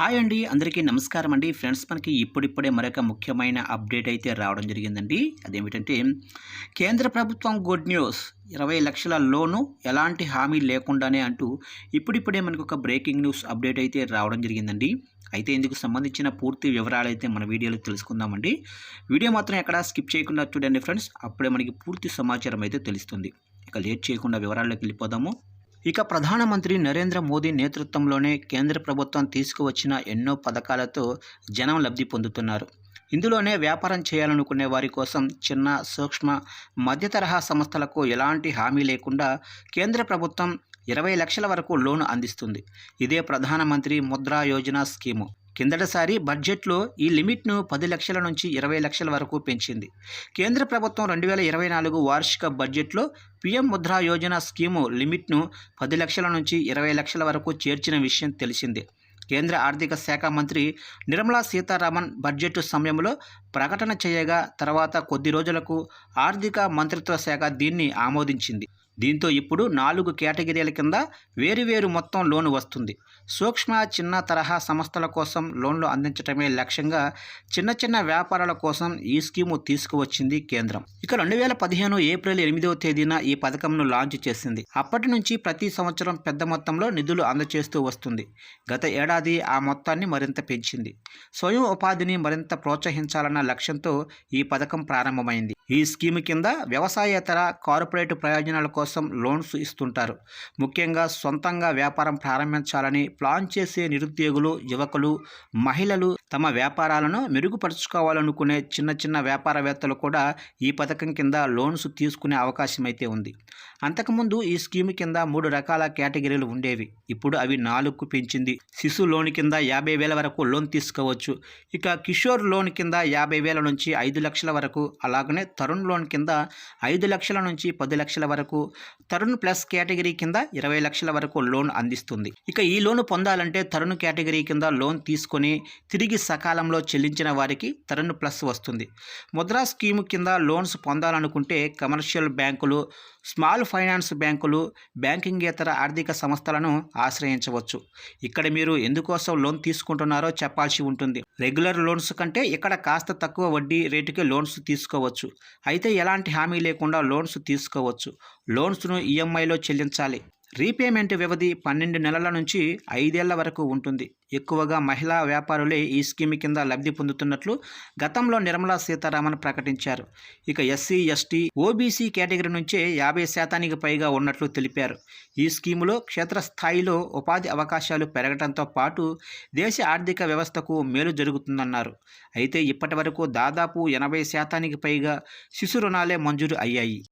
Hi అండి. అందరికీ నమస్కారం అండి. ఫ్రెండ్స్ మనకి ఇప్పుడిప్పుడే మరొక ముఖ్యమైన అప్డేట్ అయితే రావడం జరిగిందండి. అదేమిటంటే కేంద్ర ప్రభుత్వం గుడ్ న్యూస్. ఇరవై లక్షల లోను ఎలాంటి హామీ లేకుండానే అంటూ ఇప్పుడిప్పుడే మనకు ఒక బ్రేకింగ్ న్యూస్ అప్డేట్ అయితే రావడం జరిగిందండి. అయితే ఇందుకు సంబంధించిన పూర్తి వివరాలు అయితే మన వీడియోలో తెలుసుకుందామండి. వీడియో మాత్రం ఎక్కడ స్కిప్ చేయకుండా చూడండి ఫ్రెండ్స్. అప్పుడే మనకి పూర్తి సమాచారం అయితే తెలుస్తుంది. ఇక లేట్ చేయకుండా వివరాల్లోకి వెళ్ళిపోదాము. ఇక ప్రధానమంత్రి నరేంద్ర మోదీ నేతృత్వంలోనే కేంద్ర ప్రభుత్వం తీసుకువచ్చిన ఎన్నో పథకాలతో జనం లబ్ధి పొందుతున్నారు. ఇందులోనే వ్యాపారం చేయాలనుకునే వారి కోసం చిన్న సూక్ష్మ మధ్య తరహా సంస్థలకు ఎలాంటి హామీ లేకుండా కేంద్ర ప్రభుత్వం ఇరవై లక్షల వరకు లోను అందిస్తుంది. ఇదే ప్రధానమంత్రి ముద్రా యోజన స్కీము. కిందటిసారి బడ్జెట్లో ఈ లిమిట్ను పది లక్షల నుంచి ఇరవై లక్షల వరకు పెంచింది. కేంద్ర ప్రభుత్వం రెండు వేల ఇరవై నాలుగు వార్షిక బడ్జెట్లో పీఎం ముద్రా యోజన స్కీము లిమిట్ను పది లక్షల నుంచి ఇరవై లక్షల వరకు చేర్చిన విషయం తెలిసిందే. కేంద్ర ఆర్థిక శాఖ మంత్రి నిర్మలా సీతారామన్ బడ్జెట్ సమయంలో ప్రకటన చేయగా తర్వాత కొద్ది రోజులకు ఆర్థిక మంత్రిత్వ శాఖ దీన్ని ఆమోదించింది. దీంతో ఇప్పుడు నాలుగు కేటగిరీల కింద వేరువేరు మొత్తం లోను వస్తుంది. సూక్ష్మ చిన్న తరహా సంస్థల కోసం లోన్లు అందించడమే లక్ష్యంగా చిన్న చిన్న వ్యాపారాల కోసం ఈ స్కీము తీసుకువచ్చింది కేంద్రం. ఇక రెండు వేల పదిహేను ఏప్రిల్ ఎనిమిదవ తేదీన ఈ పథకంను లాంచ్ చేసింది. అప్పటి నుంచి ప్రతి సంవత్సరం పెద్ద మొత్తంలో నిధులు అందజేస్తూ వస్తుంది. గత ఏడాది ఆ మొత్తాన్ని మరింత పెంచింది. స్వయం ఉపాధిని మరింత ప్రోత్సహించాలన్న లక్ష్యంతో ఈ పథకం ప్రారంభమైంది. ఈ స్కీమ్ కింద వ్యవసాయేతర కార్పొరేట్ ప్రయోజనాల కోసం కోసం లోన్స్ ఇస్తుంటారు. ముఖ్యంగా సొంతంగా వ్యాపారం ప్రారంభించాలని ప్లాన్ చేసే నిరుద్యోగులు యువకులు మహిళలు తమ వ్యాపారాలను మెరుగుపరుచుకోవాలనుకునే చిన్న చిన్న వ్యాపారవేత్తలు కూడా ఈ పథకం కింద లోన్స్ తీసుకునే అవకాశం అయితే ఉంది. అంతకుముందు ఈ స్కీమ్ కింద మూడు రకాల కేటగిరీలు ఉండేవి. ఇప్పుడు అవి నాలుగుకు పెంచింది. శిశు లోన్ కింద యాభై వేల వరకు లోన్ తీసుకోవచ్చు. ఇక కిషోర్ లోన్ కింద యాభై వేల నుంచి ఐదు లక్షల వరకు అలాగనే తరుణ్ లోన్ కింద ఐదు లక్షల నుంచి పది లక్షల వరకు తరుణ్ ప్లస్ కేటగిరీ కింద ఇరవై లక్షల వరకు లోన్ అందిస్తుంది. ఇక ఈ లోన్ పొందాలంటే తరుణ్ కేటగిరీ కింద లోన్ తీసుకొని తిరిగి సకాలంలో చెల్లించిన వారికి తరుణ్ ప్లస్ వస్తుంది. ముద్రా స్కీమ్ కింద లోన్స్ పొందాలనుకుంటే కమర్షియల్ బ్యాంకులు స్మాల్ ఫైనాన్స్ బ్యాంకులు బ్యాంకింగేతర ఆర్థిక సంస్థలను ఆశ్రయించవచ్చు. ఇక్కడ మీరు ఎందుకోసం లోన్ తీసుకుంటున్నారో చెప్పాల్సి ఉంటుంది. రెగ్యులర్ లోన్స్ కంటే ఇక్కడ కాస్త తక్కువ వడ్డీ రేటుకే లోన్స్ తీసుకోవచ్చు. అయితే ఎలాంటి హామీ లేకుండా లోన్స్ తీసుకోవచ్చు. లోన్స్ను ఈఎంఐలో చెల్లించాలి. రీపేమెంట్ వ్యవధి పన్నెండు నెలల నుంచి ఐదేళ్ళ వరకు ఉంటుంది. ఎక్కువగా మహిళా వ్యాపారులే ఈ స్కీమ్ కింద లబ్ధి పొందుతున్నట్లు గతంలో నిర్మలా సీతారామన్ ప్రకటించారు. ఇక ఎస్సీ ఎస్టీ ఓబీసీ కేటగిరీ నుంచే యాభై శాతానికి పైగా ఉన్నట్లు తెలిపారు. ఈ స్కీములో క్షేత్రస్థాయిలో ఉపాధి అవకాశాలు పెరగడంతో పాటు దేశ ఆర్థిక వ్యవస్థకు మేలు జరుగుతుందన్నారు. అయితే ఇప్పటి దాదాపు ఎనభై శాతానికి పైగా శిశు రుణాలే మంజూరు అయ్యాయి.